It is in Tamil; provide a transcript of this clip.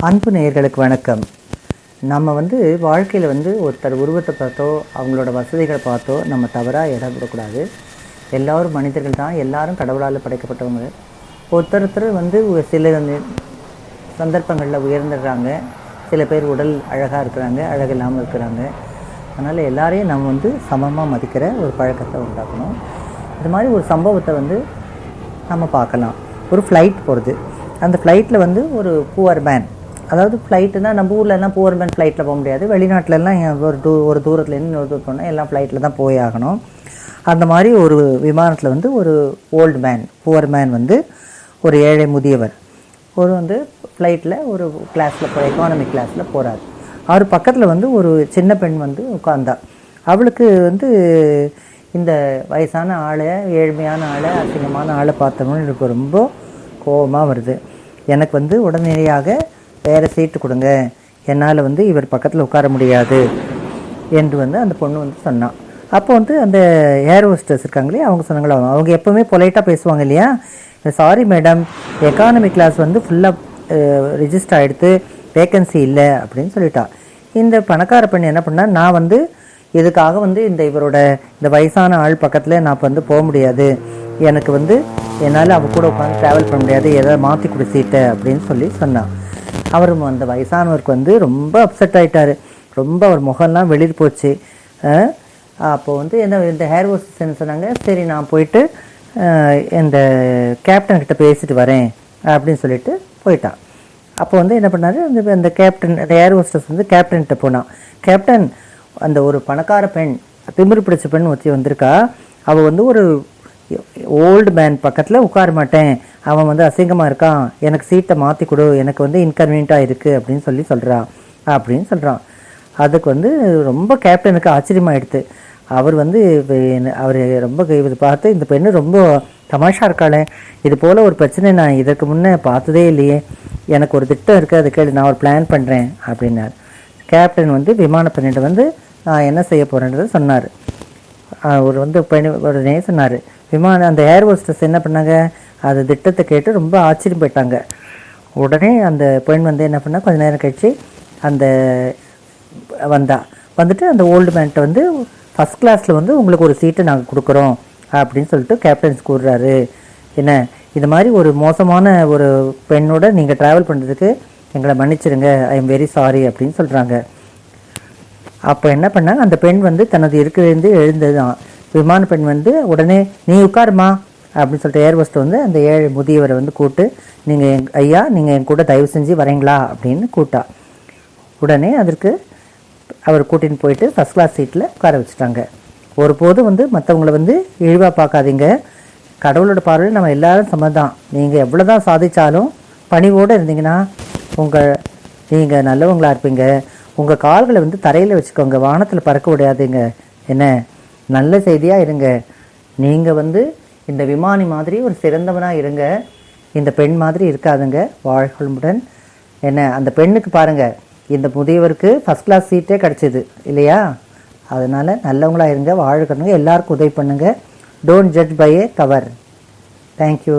அன்பு நேயர்களுக்கு வணக்கம். நம்ம வந்து வாழ்க்கையில் வந்து ஒருத்தர் உருவத்தை பார்த்தோ அவங்களோட வசதிகளை பார்த்தோ நம்ம தவறாக இடம் விடக்கூடாது மனிதர்கள் தான் எல்லாரும் கடவுளால் படைக்கப்பட்டவங்க. ஒருத்தர் ஒருத்தர் வந்து ஒரு சில நி- சந்தர்ப்பங்களில் உயர்ந்துடுறாங்க. சில பேர் உடல் அழகாக இருக்கிறாங்க அழகு இல்லாமல் இருக்கிறாங்க. அதனால் எல்லாரையும் நம்ம வந்து சமமாக மதிக்கிற ஒரு பழக்கத்தை உண்டாக்கணும். இது மாதிரி ஒரு சம்பவத்தை வந்து நம்ம பார்க்கலாம். ஒரு ஃப்ளைட் போகிறது அந்த ஃப்ளைட்டில் வந்து ஒரு புவர் மேன் அதாவது ஃப்ளைட்டுனா நம்ம ஊர்லலாம் போர்மேன் ஃப்ளைட்டில் போக முடியாது. வெளிநாட்டிலலாம் ஒரு டூ ஒரு தூரத்துலேருந்து இன்னொரு தூரம் போனால் எல்லாம் ஃப்ளைட்டில் தான் போய் ஆகணும். அந்த மாதிரி ஒரு விமானத்தில் வந்து ஒரு ஓல்டு மேன் புவர் மேன் வந்து ஒரு ஏழை முதியவர். ஒரு வந்து ஃப்ளைட்டில் ஒரு கிளாஸில் போகிற எக்கானமி கிளாஸில் போகிறார் அவர் பக்கத்தில் வந்து ஒரு சின்ன பெண் வந்து உட்கார்ந்தா. அவளுக்கு வந்து இந்த வயசான ஆளை ஏழ்மையான ஆளை அசிங்கமான ஆளை பார்த்தோம்னு எனக்கு ரொம்ப கோபமாக வருது. எனக்கு வந்து உடனடியாக வேறு சீட்டு கொடுங்க. என்னால் வந்து இவர் பக்கத்தில் உட்கார முடியாது என்று வந்து அந்த பொண்ணு வந்து சொன்னான் அப்போ வந்து அந்த ஏர் ஹோஸ்டர்ஸ் இருக்காங்களே அவங்க சொன்னாங்களா அவங்க எப்போவுமே பொலைட்டாக பேசுவாங்க இல்லையா? சாரி மேடம் எக்கானமி கிளாஸ் வந்து ஃபுல்லாக ரிஜிஸ்டர் ஆகிடுத்து வேக்கன்சி இல்லை அப்படின்னு சொல்லிட்டா. இந்த பணக்கார பெண் என்ன பண்ணால் நான் வந்து இதுக்காக வந்து இந்த இவரோட இந்த வயசான ஆள் பக்கத்தில் நான் இப்போ வந்து போக முடியாது. எனக்கு வந்து என்னால் அவ கூட உட்காந்து ட்ராவல் பண்ண முடியாது ஏதாவது மாற்றி கொடு அப்படின்னு சொல்லி சொன்னான் அவர் அந்த வயசானவருக்கு வந்து ரொம்ப அப்செட் ஆகிட்டார் ரொம்ப அவர் முகம்லாம் வெளியில் போச்சு. அப்போ வந்து என்ன இந்த ஹேர் ஹோஸ்டஸ் என்ன சொன்னாங்க. சரி நான் போயிட்டு இந்த கேப்டன் கிட்ட பேசிட்டு வரேன் அப்படின்னு சொல்லிட்டு போயிட்டான். அப்போ வந்து என்ன பண்ணார்? அந்த கேப்டன் அந்த ஏர் ஹோஸ்டஸ் வந்து கேப்டன்கிட்ட போனான். கேப்டன் அந்த ஒரு பணக்கார பெண் திமிரு பிடிச்ச பெண் ஒத்தி வந்திருக்கா. அவள் வந்து ஒரு ஓல்டு மேன் பக்கத்தில் உட்கார மாட்டேன். அவன் வந்து அசிங்கமாக இருக்கான் எனக்கு சீட்டை மாற்றி கொடு எனக்கு வந்து இன்கன்வீனியண்ட்டாக இருக்குது அப்படின்னு சொல்லி சொல்கிறான் அப்படின்னு சொல்கிறான் அதுக்கு வந்து ரொம்ப கேப்டனுக்கு ஆச்சரியமாயிடுது அவர் வந்து அவர் ரொம்ப இது பார்த்து இந்த பெண்ணு ரொம்ப தமாஷா இருக்காளே இது போல் ஒரு பிரச்சனை நான் இதற்கு முன்னே பார்த்ததே இல்லையே எனக்கு ஒரு திட்டம் இருக்குது அது கேள்வி நான் ஒரு பிளான் பண்ணுறேன் அப்படின்னார். கேப்டன் வந்து விமான பெண்ணிட்ட வந்து நான் என்ன செய்ய போகிறேன்றதை சொன்னார். அவர் வந்து பெண் உடனே சொன்னார். விமான அந்த ஏர் ஹோஸ்டஸ் என்ன பண்ணாங்க? அது திட்டத்தை கேட்டு ரொம்ப ஆச்சரியம் போயிட்டாங்க. உடனே அந்த பெண் வந்து என்ன பண்ணால் கொஞ்ச நேரம் கழிச்சு அந்த வந்தா. வந்துட்டு அந்த ஓல்டு மேன்ட்ட வந்து ஃபஸ்ட் கிளாஸில் வந்து உங்களுக்கு ஒரு சீட்டை நாங்கள் கொடுக்குறோம் அப்படின்னு சொல்லிட்டு கேப்டன்ஸ் கூறுறாரு. என்ன? இது மாதிரி ஒரு மோசமான ஒரு பெண்ணோட நீங்கள் ட்ராவல் பண்ணுறதுக்கு எங்களை மன்னிச்சிருங்க. ஐ எம் வெரி சாரி அப்படின்னு சொல்கிறாங்க அப்போ என்ன பண்ணாங்க? அந்த பெண் வந்து தனது இருக்கிறது எழுந்ததுதான். விமான பெண் வந்து உடனே நீ உட்காருமா அப்படின்னு சொல்லிட்டு ஏர் ஹோஸ்ட் வந்து அந்த ஏழு முதியவரை வந்து கூப்பிட்டு நீங்கள் எங் ஐயா நீங்கள் என் கூட தயவு செஞ்சு வரீங்களா? அப்படின்னு கூட்டா உடனே அதற்கு அவர் கூட்டின்னு போயிட்டு ஃபஸ்ட் கிளாஸ் சீட்டில் உட்கார வச்சுட்டாங்க. ஒருபோதும் வந்து மற்றவங்கள வந்து இழிவாக பார்க்காதீங்க. கடவுளோட பார்வையில் நம்ம எல்லாரும் சமதான் நீங்கள் எவ்வளோ தான் சாதித்தாலும் பணிவோடு இருந்தீங்கன்னா உங்கள் நீங்கள் நல்லவங்களாக இருப்பீங்க. உங்கள் கால்களை வந்து தரையில் வச்சுக்கோங்க. வானத்தில் பறக்க விடாதீங்க. என்ன? நல்ல செய்தியாக இருங்க. நீங்கள் வந்து இந்த விமானி மாதிரி ஒரு சிறந்தவனாக இருங்க. இந்த பெண் மாதிரி இருக்காதுங்க வாழ்களுடன் என்ன அந்த பெண்ணுக்கு பாருங்கள் இந்த முதியவருக்கு ஃபஸ்ட் கிளாஸ் சீட்டே கிடச்சிது இல்லையா? அதனால் நல்லவங்களாக இருங்க வாழ்க்கணுங்க எல்லாருக்கும் உதவி பண்ணுங்கள் don't judge by a cover thank you